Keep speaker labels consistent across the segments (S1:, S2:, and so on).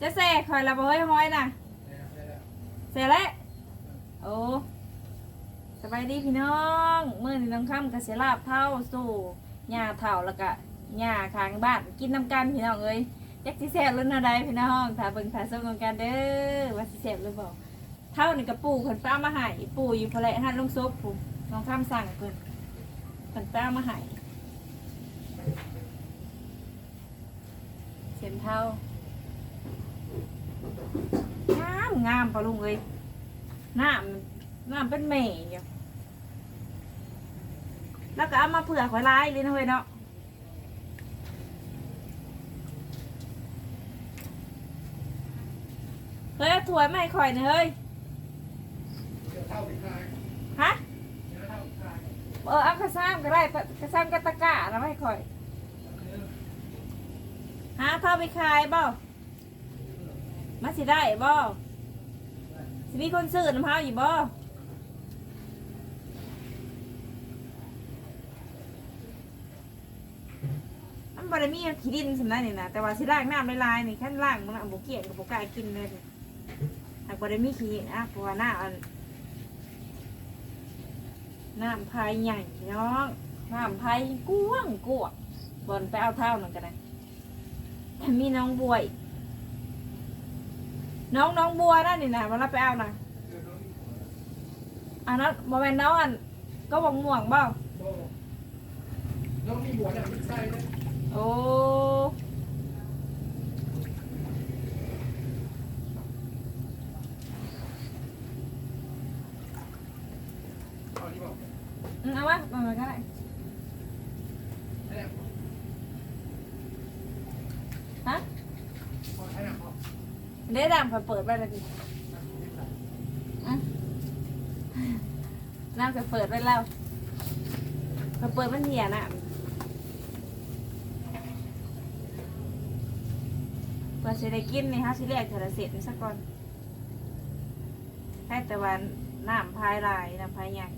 S1: จะแส่คอยละบ่เฮ้ยห้อยน่ะเสร็จแล้วโอ้สบายดีพี่น้องมื้อนี้น้องค่ำก็สิลาบเท่าสู่หญ้าเฒ่าแล้วก็หญ้าข้างบ้านกินน้ำกันพี่น้องเอ้ยจักสิแซ่บหรือแนวใดพี่น้องถ้าเบิ่งถ้าส้มกันเด้อว่าสิแซ่บหรือบ่เท่านี่ก็ปู่เพิ่นไปเอามาให้ปู่อยู่พะแลหันลงซบปู่น้องค่ำสั่งเพิ่นเพิ่นไปเอามาให้ เส้นเท่างามงามปะลุงเอ้ยน้ำน้ำเป็นแม่อยู่แล้วก็เอามาเผื่อข่อยลายเลยนะเว้ยเนาะเฮ้ยเอาถ้วยมาให้ข่อยหน่อยเฮ้ยฮะเออเอากระซ้ำก็ได้กระซ้ำกระตะกร้าแล้วไมาให้ข่อย หาข้าไปขายเปล่มาสิได้บ่สิมีคนซื้อน้ำเฮาอยู่บ่มันบ่ได้มีขี้ดินสำนักนี่นะแต่ว่าสิล้างน้ำลายๆนี่ขั้นล้างมันน่ะบ่เกียกับบ่กล้ากินเลยหากบ่ได้มีขี้อะเพราะว่าหน้าอันน้ำพายใหญ่น้องน้ำพายกว้างกวางบนไปเอาเท่านั่นกันนะ มีน้องบวยน้องน้องบัวนั่นนี่นะมารับไปเอานะอันนั้นบอแมนน้องอันก็บอกม่วงเปล่า
S2: น้องมีหัวเนี่ยมีไส้ด้วย
S1: โอ้
S2: เอาที่บอก
S1: อืมเอาวะมามาก็ได้
S2: แค่พอ
S1: ฮะ
S2: พอใช้หนักพอ
S1: เดี๋ยเปิดไปเลยดิอะน้ำจะเปิดไปแล้วเขาเปิดมันเหี่ยน่ะเพื่อจได้กินนี่ฮะสิเรียกเธอเสร็จสักก่อนให้แต่วันน้ำพายลายน้ำพายใหญ่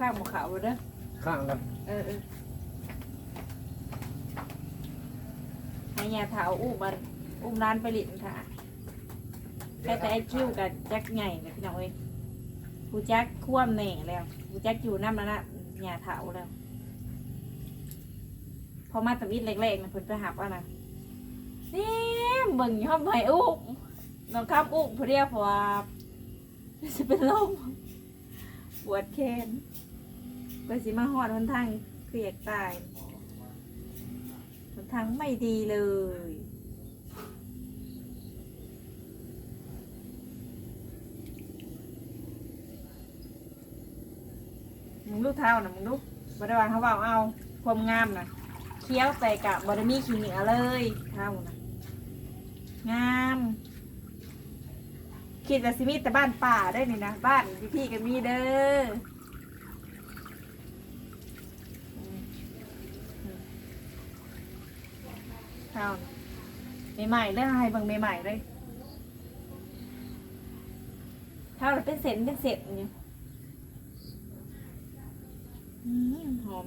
S1: ข้างหมูขาวเด้อ
S2: ข้างกัน
S1: เออเออให้ยาเท้าอุ้มมันอุ้มร้านไปหลินค่ะแค่แต่ไอ้คิ้วกับแจ็คใหญ่เลยพี่น้องเอ้ยกูแจ็คคว่ำแหน่แล้วกูแจ็คอยู่น้ำแล้วนะยาเท้าแล้ว พอมาตะวิดเล็กๆนะเพิ่นไปหับว่านะนี่เบิ่งยอดใบอุ้มน้องข้ามอุ้มเพอเดียวเพราะว่าจะเป็นลมปวดแขน ไปสิมาหอดหนทางเกลียกตายหนทางไม่ดีเลยมึงลูกเท้านะมึงลูกบริวารเขาบอกเอาความงามนะเคี้ยวใส่กับบอดมี่ขีเหนียเลยเท้านะงามคิดแต่สิมีแต่บ้านป่าได้นี่นะ บ้านพี่ๆก็มีเด้อ ข้าวใหม่ๆเลยให้เบิ่งใหม่ๆเลยข้าวเป็นเศษเป็นเศษอย่างเงี้ยอืมหอม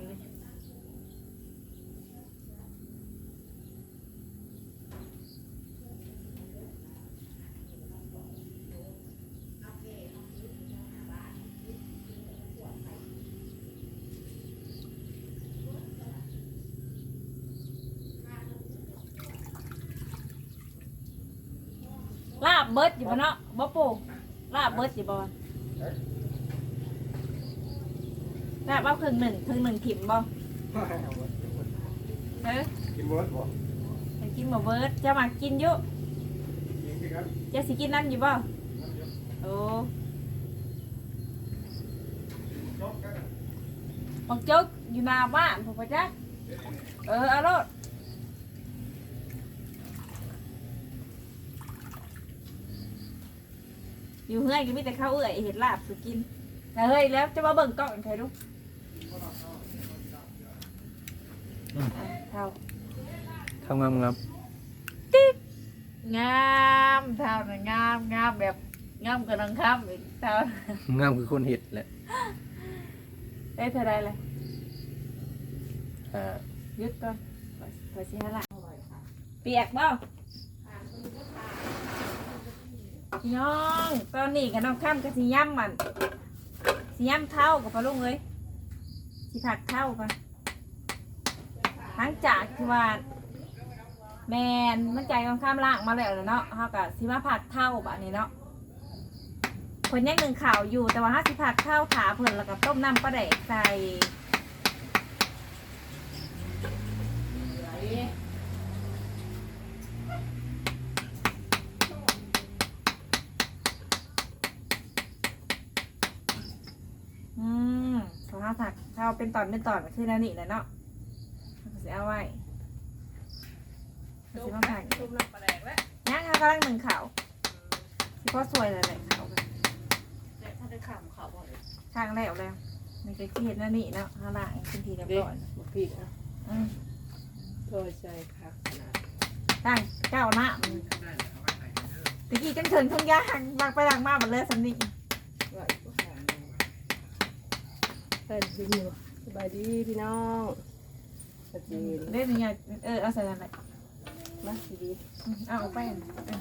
S1: เลยลาบเบิดอยู่บ่เนาะบ่ปูลาบเบิดอยู่บ่ลาบเอาครึ่งหนึ่งครึ่งหนึ่งถิ่มบ่เออ
S2: กินเบิร์ดบ่
S1: ไปกินบ่เบิดจะมากินอยู่
S2: กินสิครับ
S1: จะสิกินน้ำอยู่บ่โอ้
S2: จบกัน
S1: บักจกอยู่หน้าบ้านผมไปจ้ะเออเอาโล อยู่เฮือนก็มีแต่ข้าวเอื่อยเห็ดลาบสุกินแต่เฮ้ยแล้วจะมาเบิ่งกล้องใครดูอะเท่า
S3: ทำงามงาม
S1: ติ๊กงามเท่าน่ะงามงามแบบงามกว่าน้องคำอีกเท่างา
S3: มคือคนเห็ดแหละ
S1: ได้เท่าไรเลย
S3: อ่า
S1: ยึดก่อนขอขอสิฮะละเปียกบ่ พี่น้องตอนนี้กับน้องคำก็สิย่ำมันสิย่ำเท่ากับปลาลุงเลยสิผักเท่าก่อนหลังจากที่ว่าแมนมันใจของข้ามล่างมาแล้วเนาะเฮากับสิมาผักเท่าแบบนี้เนาะคนยังหนึ่งข่าวอยู่แต่ว่าห้าสิผักเท่าขาเพิ่นแล้วก็ต้มน้ำปลาแดกใส่อืม ขอห้าผักเท่าเป็นตอนเป็นตอนก็คือแนวนี้แหละเนาะเอาสิเอาไว้เอาสิมาผัก
S4: ต้มน้ำปลาแดกแล้ว
S1: ย่างค่ะกำลังหนึ่งเขาสิพ่อสวยเลยเลยเขา
S4: แต่ถ้าได้ข่าวข่าวบ่เลย
S1: ทางแล้วแล้วในกระเทียมนั่นนี่เนาะข้างล่างเป็นทีเรียบร้อย
S4: บ่ผิดนะ
S1: อืม
S4: โดยใจคักขนาด
S1: ตั้งเก้าหน้ามันตะกี้จังเถินทุ่งยางบางไปบางมาหมดเลยสันนี่
S4: ว่าอีกว่าหางเป็นพี่อยู่สบายดีพี่น้องสวัสดี
S1: เล่นยังไงเออเอาใส่อะไร
S4: มาสิดี
S1: อืมเอาแป้งเออ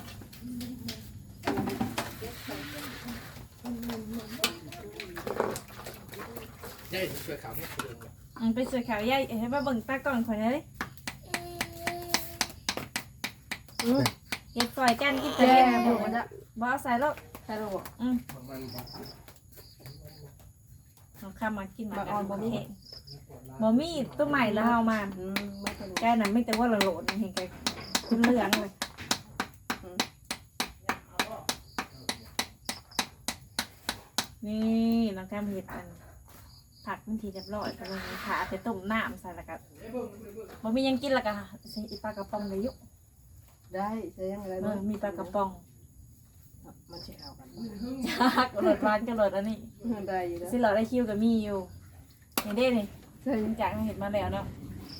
S2: ได้ช่วยข่าวให้คุณ
S1: อืมไปเสือขาวใหญ่ให้มาเบิ่งตากล่องคนนี้เลยเก็บซอยกันกินแต่
S4: แย่
S1: เก็บ
S4: ผ
S1: หั
S4: ม
S1: ว
S4: จะ
S1: บ่เอาใส่แล้ว
S4: ใช่หรอ
S1: อืม
S2: มัน
S1: น้ องข้ามมากินมาอ่อนบ่มีเห็นบ่มีตัวใหม่แล้วเอามา
S4: อืมมาสนุก
S1: แกน่ะไม่แต่ว่าละโหลดเห็นแกคุณเหลืองเลยนี่น้องแก้มเห็ดอันผักบางทีเรียบร้อยก็ลงขาไปต้มน้ำใส่แล้วก็บ่มีหยังกินแล้วก็ใส่อีปลากระป๋องได้อยุ
S4: ได้ใช่ยังไง
S1: เออมีปลากระป๋อง
S4: มันจะเข้ากัน
S1: จากโหลดร้านก็โหลดอันนี้
S4: ได้อยู่แล้ว
S1: สิโหลดได้คิวก็มีอยู่อย่างเด้นี่
S4: ใช่
S1: จากเห็ดมาแล้วเนาะ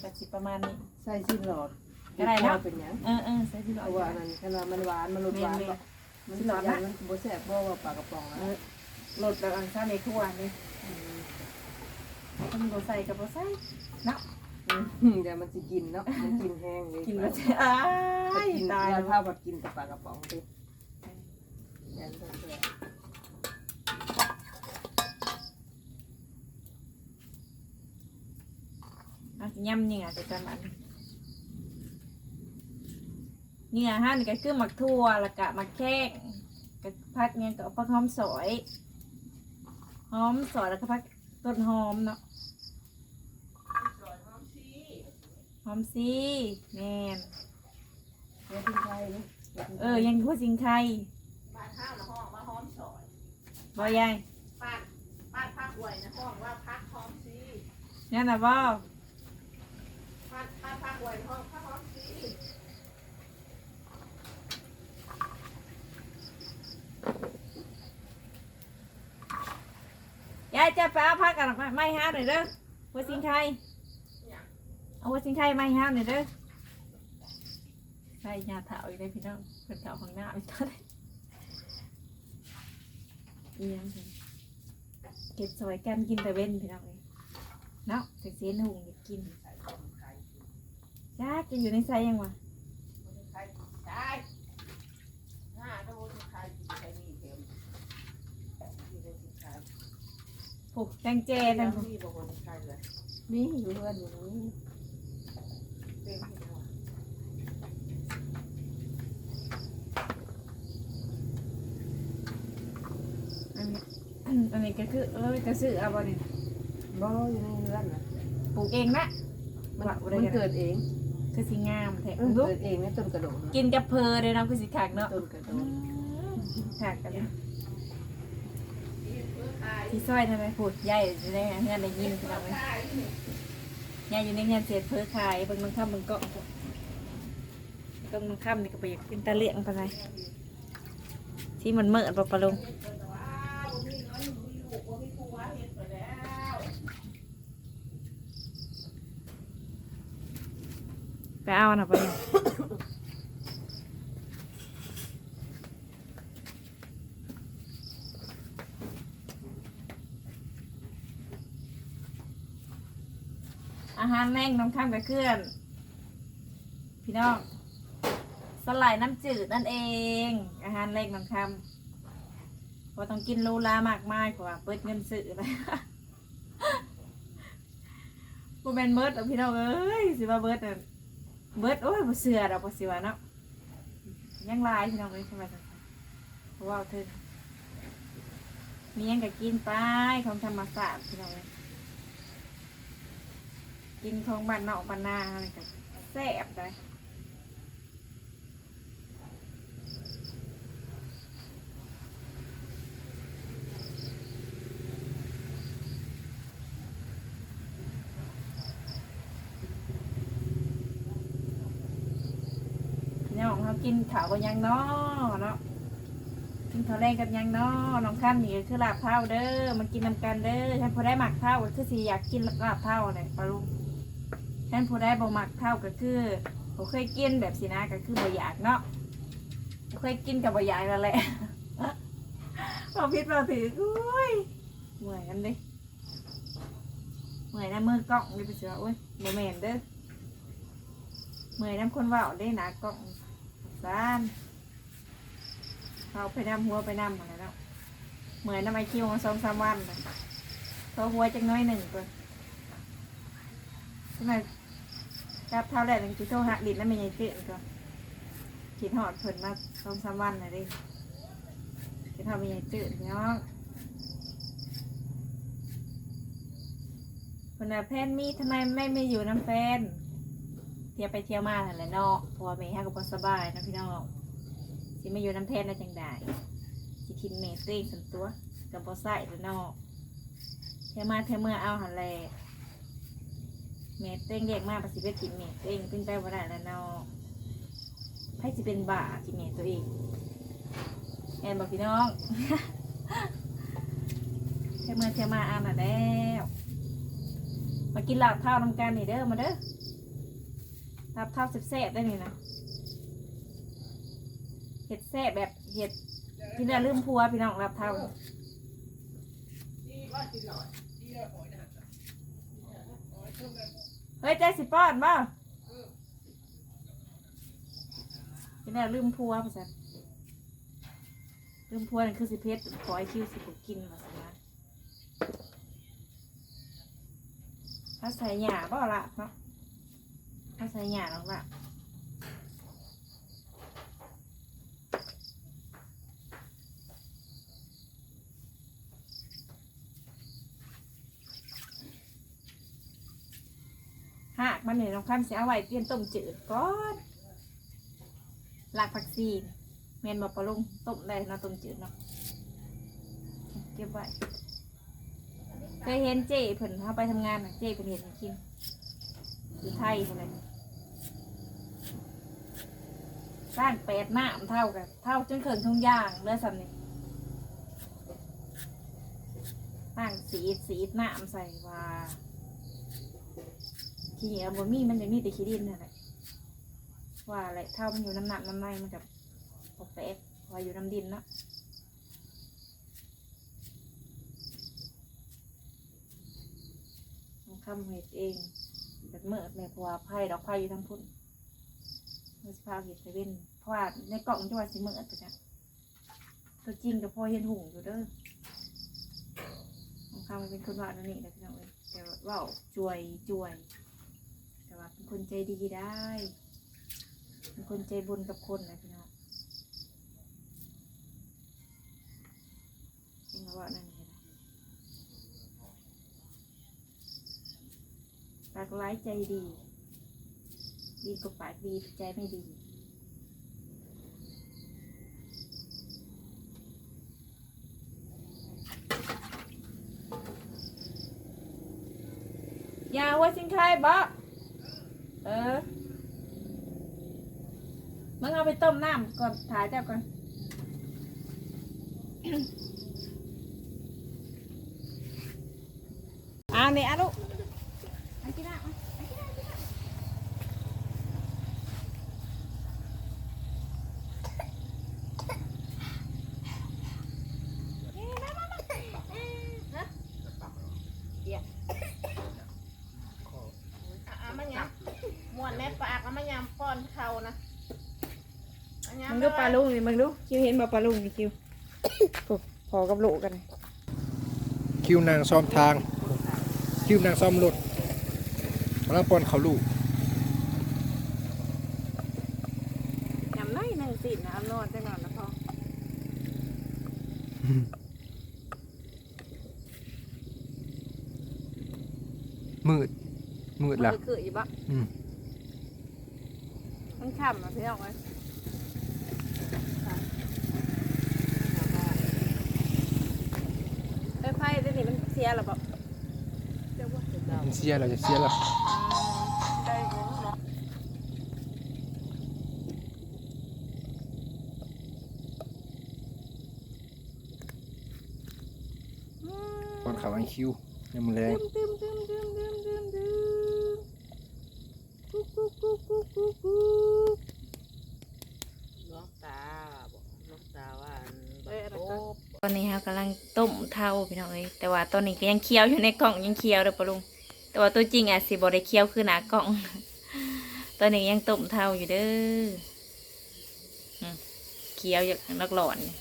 S1: ก็สิประมาณนี้
S4: ใช่สิ้นหลอด
S1: ก็ได้เนาะ
S4: เป็นหยัง
S1: เออเออใส่สิโหล
S4: เอา
S1: ด
S4: ว่าอันนั้นขนาดมันหวานมันรสหวานบ่มันสิหลอดมันบ่แซ่บบ่ว่าปลากระป๋อง
S1: เอ
S4: นะ
S1: อโหลดแบบอันซ่าในทั่วนี่ต้องบ่ใส่กับบ่ใส่เนาะ
S4: อืมเดี๋ยวมันสิกินเนาะมันกินแห้งเลย
S1: กินมาใส่อ้า
S4: ไป
S1: ย
S4: กิน
S1: ตาย
S4: แล้
S1: แล้วว
S4: ถ้าบัดกินกับปลากระป๋องดิ แอนต้องแซ่บ
S1: อะย่ำเนี่ยจะจำมันเนี่ยฮะนี่ก็คือหมักทั่วแล้วก็หมักแข้งก็พักเนี่ยก็เอาผักหอมสอยหอมสอยแล้วก็พักต้นหอมเนาะหอมซีแมน
S4: เดี๋ยวกินไข่นี่
S1: เออยังพูดสิงไทย
S5: บ้าน ข้าวนะห้องว่าหอมสอย
S1: บ่ยาย
S5: บ้านบ้านพักหวยนะห้องว่าพักหอมซี
S1: เนี่ยนะบ่
S5: บ้านบ้านพักหวยห้องพักหอมซี
S1: ยายจะไปเอาพักกันไม่ห้าหน่อยเด้อพูดสิงไทยเอาพูดสิงไทยไม่ห้าหน่อยเด้อใช่ยาเถาอีกได้พี่น้องเป็นเถาของหน้าอีกแล้วเอียงเก็บสวยกันกินแต่เว้นพี่น้องเลยเนาะถึงเสียนหุงอยากกินจ้าจะอยู่ในไซยังวะ
S5: ใครได้หน้าต้องใครกินใครมีเต็มมีแต่กินใคร
S1: ผูกแตงเจแต
S5: เต็
S1: ง
S5: มที่บอกว่าใครเลย
S4: มีอยู่เพื่อนอยู่นี่
S5: เต็มที่หัว
S1: อันนี้ อันนี้ก็คือเออจะซื้อเอาบ่เนี่ย
S4: บ่อยู่ในเรือนนะ
S1: ปลูกเองนะ
S4: มันมันเกิดเอง
S1: คือสิงามแท้
S4: เออ
S1: ลูก
S4: เกิดเองในต้นกระโดดนะ
S1: กินกับเพอเลยเนาะคือสิขากเนาะ
S4: ต้นกระโดด
S1: ขากกันเลยที่ซอยทำไมพูดใหญ่จะได้งานได้ยินพี่น้องเลยยายอยู่ในงานเศษเพอขายเบิ่งมังค่ำเบิ่งเกาะเบิ่งมังค่ำนี่ก็ไปอยากกินตะเลียงปานใดที่มันเมื่อปะปะลง ปเอาหนะไปอาหารแรงน้ำข้ามกับเคลื่อน พี่น้องสลายน้ำจืดนั่นเอง อาหารแรกน้ำข้ามพอต้องกินลูลามากมายกว่าเปิดเงินสื่อเลยกูเป็นเบิร์ดพี่น้องเอ้ยสิว่าเบิร์ดเนี่ย เบิดโอ้ยบ่เสื่อดอกบ่สิว่าเนาะยังหลายพี่น้องเอ้ยสบายๆเพราะว่าเถิงมีหยังก็กินไปของธรรมศาสตร์พี่น้องเอ้ยกินของบ้านนอกบ้านนาอะไรก็แซ่บได้พี่น้องเลย กินข้าวกับยังเนาะเนาะกินข้าวแรงกับยังเนาะน้องข้ามนี่ก็คือลาบเท่าเด้อมากินนำกันเด้อฉันพอได้หมักเท่าก็คือสิอยากกินลาบเท่าเนี่ยปลาลุงฉันพอได้บ่หมักเท่าก็คือผมเคยกินแบบสินะก็คือบ่อยากเนาะเคยกินกับบ่อยากนั่นแหละพอพิษเราถืออุ้ยเหมื่อยกันดิเหมื่อยน้ำมือกล้องนี่ไปเสืออุ้ยโมเมนเด้อเหมื่อยน้ำคนว่าได้หนากล้อง ซานเขาไปน้ำหัวไปน้ำอะไรแล้วเหมือยน้ำไอคิวมาสองสามวันเลยเขาหัวจังน้อยหนึ่งตัวทำไมจับเท้าแรกหนึ่งจุดโทรหักดินแล้วไม่ยังเจืดก็ขีดหอดเพิ่นมาสองสามวันเลยดิจะทำยังไงจืดเนาะคนน่ะแพนมีทำไมไม่ไม่อยู่น้ำแฟน ที่ยวไปเที่ยวมาหั่นแหละเนาะเพราะว่าแม่ฮักก็บ่สบายเนาะพี่น้องสิไม่อยู่น้ำแพนได้จังไดสิทินเมเต้งสันตัวกับบ่ใส่แล้วเนาะเที่ยวมาเที่ยวเมื่อเอาหั่นแหละเมเต้งเรียกมาภาษีไปทินเมเต้งเป็นไปบ่ได้แล้วเนาะให้สิเป็นบ้าที่เมตัวเองแอนบอกพี่น้องเทมาเทมาอ่านมาแล้วมากินลาบเท่าน้ำกันนี่เด้อมาเด้อ ลาบเท่าแซ่บๆได้นี่นะเห็ดแซ่บแบบเห็ดที่น่าลืมพัวพี่น้องลาบเท่า
S2: ดีว่ากินหน่อยดีแล้วหอยนะฮะหอยช่วงนั้น
S1: เฮ้ยใจสิป้อนบ่ที่น่าลืมพัวภาษาลืมพัวนั่นคือสิเพชรขอไอคิวสิบกินมาสินะถ้าใส่หยาบ่ละเนาะ ถ้าใส่หยาลองละหากมันเนี่ยน้องข้ามเสียเอาไว้เตรียมต้มจืดก่อนหลักผักซีนเมนบอปลาลุงต้มได้เนาต้มจืดเนาะเก็บไว้เคยเห็นเจ้เพิ่นเขาไปทำงานน่ะเจ้เพิ่นเห็นกินอยู่ไทยเพิ่นเลย สร้างแปดหน้าเท่ากันเท่าจนเขิงทุ่งย่างเลือดสำนี่สร้างสีสีหน้าใส่ว่าขี้เหนียวบนมีมันจะมีแต่ขี้ดินนั่นแหละว่าอะไรเท่ามันอยู่น้ำหนักน้ำในมันกับปกแปกว่าอยู่น้ำดินเนาะต้องทำเห็ดเองแบบเมื่อแม่เพราะว่าไผ่ดอกไผ่อยู่ทั้งพุ่น มือสภาพเห็ดไปเว้นเพราะว่าในกล่องจังหวัดสิเมื่อตัวจ้ะตัวจริงกับพ่อเห็นหุ่งอยู่เด้อต้องทำเป็นคนว่านั่นนี่แหละพี่น้องเอ้ยแต่ว่าเว่าจวยจวย แต่ว่าเป็นคนใจดีได้ เป็นคนใจบุญกับคนนะพี่น้องจริงแล้วว่านั่นเลยนะปากร้ายใจดี ดีกว่าปากดีใจไม่ดี ยาหัวสิงไข่บ่เออมึงเอาไปต้มน้ำก่อนถ่ายเจ้าก่อนเอาเนี่ยลูกเอากินน้ำเอาเอากินน้ำเอากินน้ำเอ๊ะมามามาฮะเดี๋ยว
S2: ขอ
S1: มึงดูปลาลุงนี่มึงดูคิวเห็นบ่ปลาลุงนี่คิวโอ้พอกับโลกันเลย
S3: คิวนางซ่อมทาง คิวนางซ่อมรถกำลังปอนเขาลูก
S1: ยำน้อยหนึ่งสินะเอานอนจังนอนนะพ่อ
S3: มืดมืดละ
S1: มันคืออยู่บ่
S3: อื ม
S1: มันขำอะพี่น้องเอ้ยไอ้ไพ่เดี๋ยวนี้มันเสียหรอบ่
S3: มันเสียเราจะเสียแล้ว
S5: ได้เงินเนาะ
S3: ปอนเขาไอคิวยังมือแรง
S1: ตึมตึมตึมตึมตึมตึมตึม กุ๊กกุ๊กกุ๊กกุ๊กกุ๊กกุ๊ก
S5: น้องตาบอกน้องตาว่าอัน
S1: เอ้ยอะไร
S5: โอ้
S1: ก็ตอนนี้เรากำลังต้มเท่าพี่น้องเอ้ยแต่ว่าตอนนี้ก็ยังเคี้ยวอยู่ในกล่องยังเคี้ยวเด้อปะลุงแต่ว่าตัวจริงอะสิบ่ได้เคี้ยวคือหนากล่อง ตอนนี้ยังต้มเท่าอยู่เด้ออืมเคี้ยวอย่างนักหลอนนี่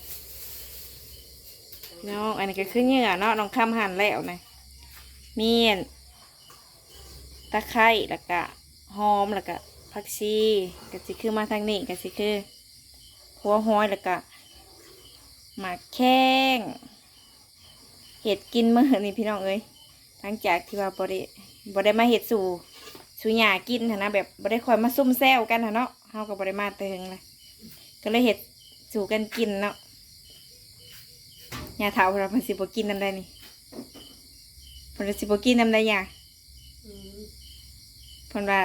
S1: น้องอันนี้ก็คือเหงื่อเนาะน้องคำหั่นแล้วนะมีอันตะไคร้แล้วก็ หอมแล้วก็ผักชีก็สิคือมาทางนี้ก็สิคือหัวห้อยแล้วก็หมากแข้งเห็ดกินมื้อนี่พี่น้องเอ้ยหลังจากที่ว่าบ่ได้บ่ได้มาเห็ดสู่สู่หยากินหั้นนะแบบบ่ได้คอยมาซุ่มแซวกันหั้นเนาะเฮาก็บ่ได้มาเติงเลยก็เลยเห็ดสู่กันกินเนาะหยาเฒ่าเราเพิ่นสิบ่กินนำได้นี่เพิ่นสิบ่กินนำได้หยาเพิ่นว่า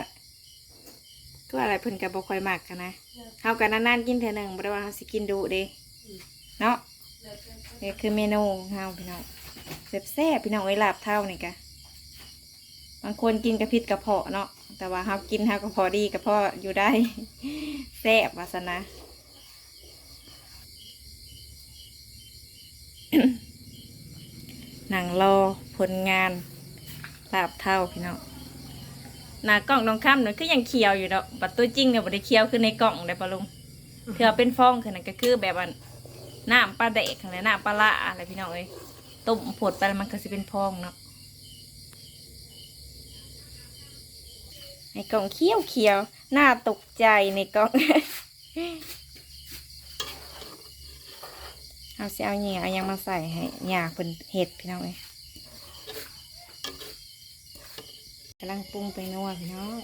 S1: ก็อะไรเพิ่นก็บ่ค่อยมักกันนะเฮาก็นานๆกินเทื่อหนึงบ่ได้ว่าเฮาสิกินดุเด้เนาะนี่คือเมนูของเฮาพี่น้องแซ่บๆพี่น้องไว้ยลาบเท่านี่กะบางคนกินกระพิษกระเพาะเนาะแต่ว่าเฮากินเฮาก็พอดีกระเพาะอยู่ได้แซ่บวาสนะหนังรอผลงานลาบเท่าพี่น้อง หน้ากล่องน้องข้ามหนูคือยังเคี้ยวอยู่เนาะบัดตัวจริงเนี่ยบ่ได้เคี้ยวคือในกล่องได้ปะลุงเถื่อเป็นฟองคือนั่นก็คือแบบว่าน้ำปลาเด็กอะไรน้ำปลาละอะไรพี่น้องเอ้ยต้มผดไปแล้วมันก็จะเป็นฟองเนาะในกล่องเขียวเขียวๆน่าตกใจในกล่องเอาสิเอาเหนียเอายังมาใส่ให้หยาเป็นเห็ดพี่น้องเอ้ย กำลังปรุงไปนัวพี่น้อง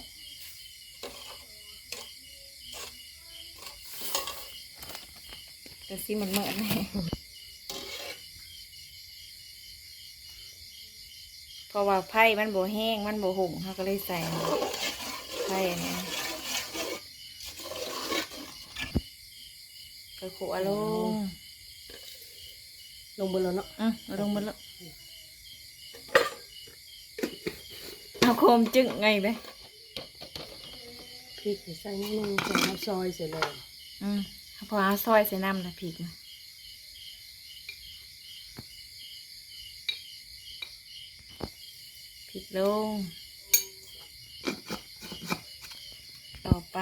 S1: ก็สิมันเหมือนแน่เพราะว่าไผ่มันโบแห้งมันโบหุ่งเขาก็เลยใส่ไผ่อันนี้ก็ขัวลง
S4: ลงบนแล้วเนาะ
S1: อืมเอาลงหมดแล้ว เอาโคมจึงไงไป
S4: พริกใส่นิดนึงใส่น้ำซอยเสร็จเลย
S1: อืมพอเอาซอยใส่น้ำนะพริกนะพริกลง ต่อไป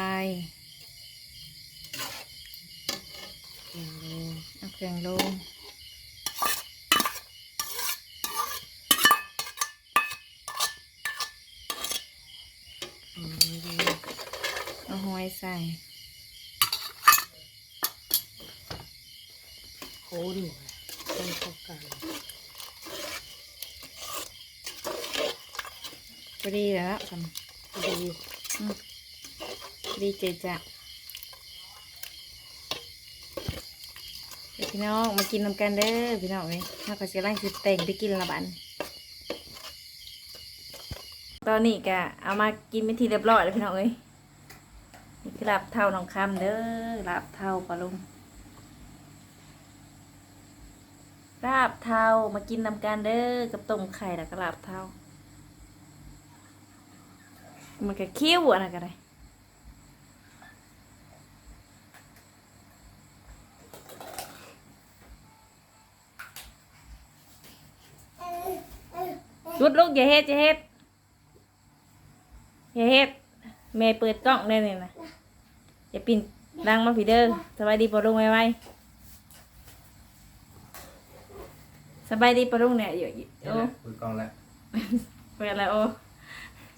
S1: เอาเครื่องลงเอาหอย ใส่
S4: โคนให้เข้ากัน
S1: พอดีแล้วกัน
S4: ดี
S1: พอดีเจจะเดี๋ยวพี่น้องมากินน้ำกันเด้อพี่น้องเอ้ยถ้าก็จะร่างสิแต่งไปกินละบันตอนนี้ก็เอามากินเป็นทีเรียบร้อยแล้วพี่น้องเอ้ย นี่ลาบเท่าน้องคำเด้อลาบเท่าปลาลุงลาบเท่ามากินนำกันเด้อกับต้มไข่แล้วก็ลาบเท่ามันก็เคี้ยวอะไรก็ได้หยุดลูกอย่าเฮ็ดอย่าเฮ็ดอย่าเฮ็ดแม่เปิดกล้องได้เลยนะ อย่าปินดังมาพี่เด้อสบายดีปะลุงไว้ไว้สบายดีปะลุงเนี่ยอยู่อยู่
S3: นี่
S1: โอ้
S3: แหละคุยกองแล้ว
S1: เปิดแล้วโอ้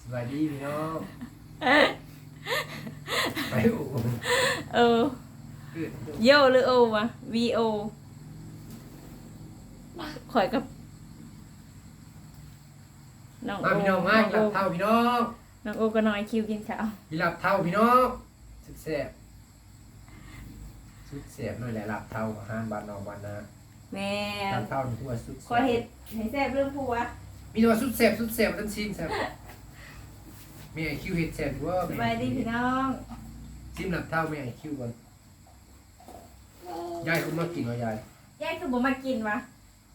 S3: สบายดีพี่น้องไปอู่
S1: เออ
S3: ขึ้น
S1: โยหรือโอวะ V O ข่อยกับน้องโอ
S3: มาพี่น้องมากินหลับเท่าพี่น้อง
S1: น้องโอก็น้อยคิวกินข้าว
S3: กินหลับเท่าพี่น้อง สุดแซ่บสุดแซ่บหน่อยแหละหลับเท่าอาหารบ้านนอกบ้านนา
S1: แม่
S3: หลับเท่านี่ทั่วสุด
S1: ขอเห็ดให้แซ่บเรื่องผัว
S3: มีแต่ว่าสุดแซ่บสุดแซ่บทั้งชิ้นแซ่บมีไอคิวเห็ดแซ่บว่า
S1: สบายดีพี่น้อง
S3: ซิมหลับเท่ามีไอคิวก่อนยายคุณมากินเหรอยาย
S1: ยายคือบ่มากินวะ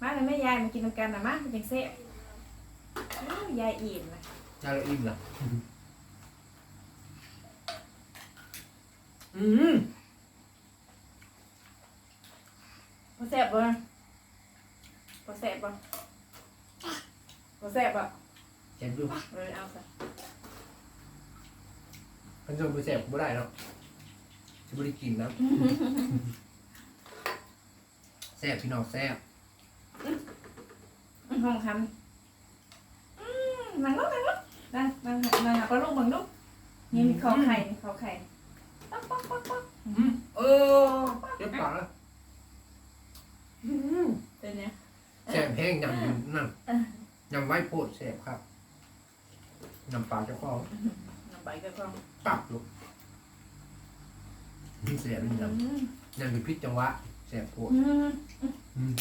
S1: มาเลยแม่ยายมากินน้ำกันนะมาเป็นจังแซ่บอู้ยายอิ่มนะ
S3: ยายเราอิ่มเห ออืม
S1: บ่แซ่บบ่บ่แซ่บบ่บ่แซ่บบ่
S3: แซ่บดู
S1: เออเอาซะ
S3: พันชมไปแซ่บบ่ได้เนาะจะบ่ได้กินนะแซ่บพี่น้องแซ่บ
S1: อื้อห้องคำอืมนั่งลงนั่งลงนั่งนั่งนั่งหาปลาลูกบังลูกนี่มีขอไข่มีขอไข่ป๊ อกป๊อกป๊อกป๊อก
S3: อืมเออเรียบปากแล้วอืม
S1: เป็นไง
S3: แซ่บแห้งยำอยู่นั่นยำไว้โพดแซ่บครับน้ำปลาเจ้าของ
S1: น้ำใบกระกรอง
S3: ปับลูกนี่แซ่บนี่ย
S1: อืมำ
S3: ยำเป็นพิษจังหวะแซ่บโพด
S1: อืม
S3: อืม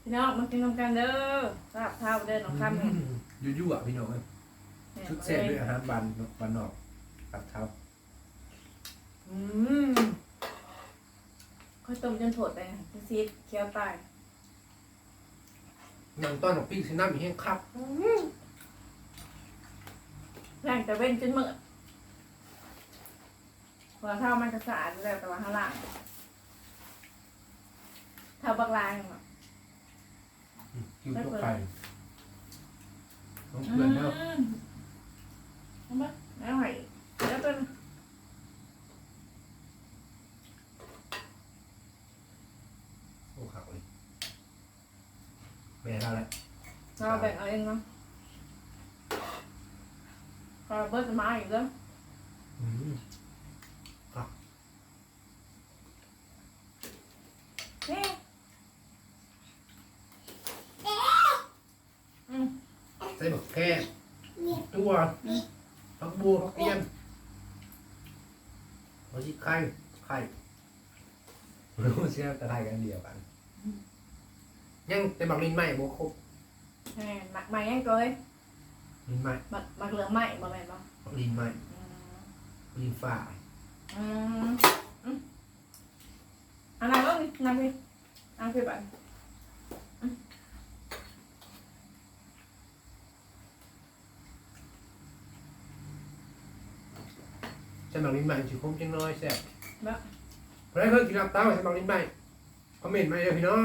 S1: พี่น้องมากินนมกันเด้อลาบเท้าเด้อน้องคำเนี่ย
S3: ยู่ยู่ๆอะพี่น้องเอ้ยชุดแซ่บด้วยอาหารบานบานนอกครับครับอืม
S1: ค่อยต้มจนโผดไปจะซีดเคี้ยวตาย
S3: ยำต้อนของพี่ซิน้ำอีกแห้งครับ
S1: แรงแต่เว้นจนมืดหัวเท้ามันก็สะอาดอยู่แล้วแต่ว่าข้างล่างเท้าบักลายเนาะ
S3: คิวตัวไข่น้องเพื่อนเนาะ
S1: มเอามาแล้วไหแล้วต้น
S3: โอ้ขาวเลยแม่เท่าไร
S1: เราแบ่งเอาเองเนาะก็เบิร์ดมาอีกแล้ว
S3: อืม
S1: เฮ้อืม
S3: ใส่บักแค่ตัวผักบัวผักเทียมผักชีไข่ไข่รู้เชื่อแต่ไข่กันเดียวกัน ยังแต่บักลินไหมบ่ครบ
S1: แหม่หมักใหม่ยังเกย
S3: ลินไหม
S1: หมักหมักเหลืองใหม่บ่แม่นบ่
S3: บักลินไหม
S1: อืม
S3: ลินฟ้า
S1: อืมอืมอันนั้นก็นั่งพี่นั่งพี่บั น
S3: ใส่บักลินไหมสิครบจังน้อยแซ่บ
S1: บ่
S3: เพราะฉะนั้นเพิ่งกินรับเต้าใส่บักลินไหมคอมเมนต์มาเลยพี่น้อง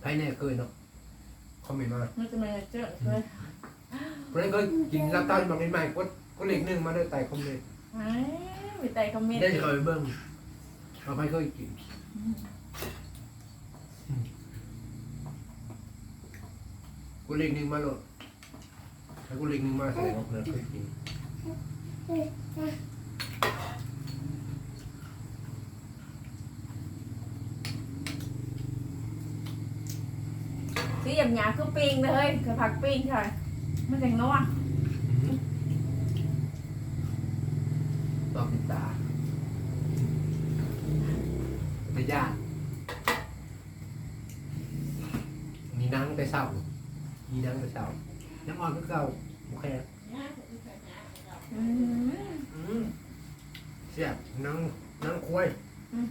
S3: ใครแน่เคยเนาะคอมเมนต์มา
S1: มันจะมาเจอเลย
S3: เพราะฉะนั้นเคยกินรับเต้าใส่บักลินไหมกดกดเลขหนึ่งมาด้วยใต้คอมเมนต์
S1: ไอ้มีใจคอมเมนต์
S3: ได้จะเคยเบิ่งเราไม่เคยกินกูเล็กหนึ่งมาโหลดถ้ากูเล็กหนึ่งมาแสดงว่าเพื่อนเคยกิน
S1: สีหยาบหยาคือปิ้งเลยคือผักปิ้งใช่มันจังนัว
S3: ต้อบติดตาไม่ยากมีนั่งไปเศร้ามีนั่งไปเศร้าน้ำอ่อนก็เก่าโอเค
S1: อืม
S3: อืมเสียบนั่งนั่งคุย
S1: อืม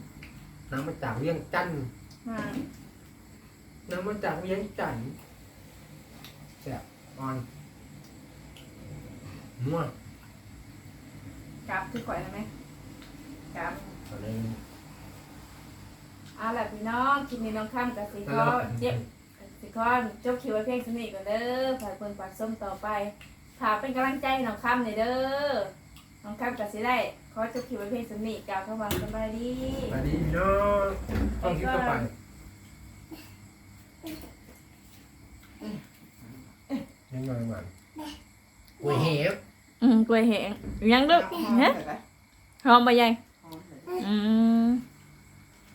S3: นั่งมาจากเวียงจันทน์
S1: มา
S3: นั่งมาจากเวียงจันทน์เสียบอ่อนนัว
S1: กับคือก่อยได้ไหมกับ
S3: ตอนนี้
S1: เอาล่ะพี่น้องกินนี่น้องข้ามกับสีก็เจ็บสีสิคอนจบคิวไว้เพียงสนิทก่อนเด้อฝากเพิ่นฝากส้มต่อไป ถ้าเป็นกำลังใจให้น้องคำเนี่ยเด้อ น้องคำก็สิได้ขอจบคิวไว้เพียงสนิทกล่าวคำว่าสบายดี
S3: มาดีพี่น้องต้องคิดต่อไปยังไงมันกล้วยเหว
S1: อืมกล้วยแหงยังดึก
S5: หอม
S1: ฮะ
S5: เลยไหม
S1: หอมบ่ใหญ่
S5: หอมเลย
S1: อืม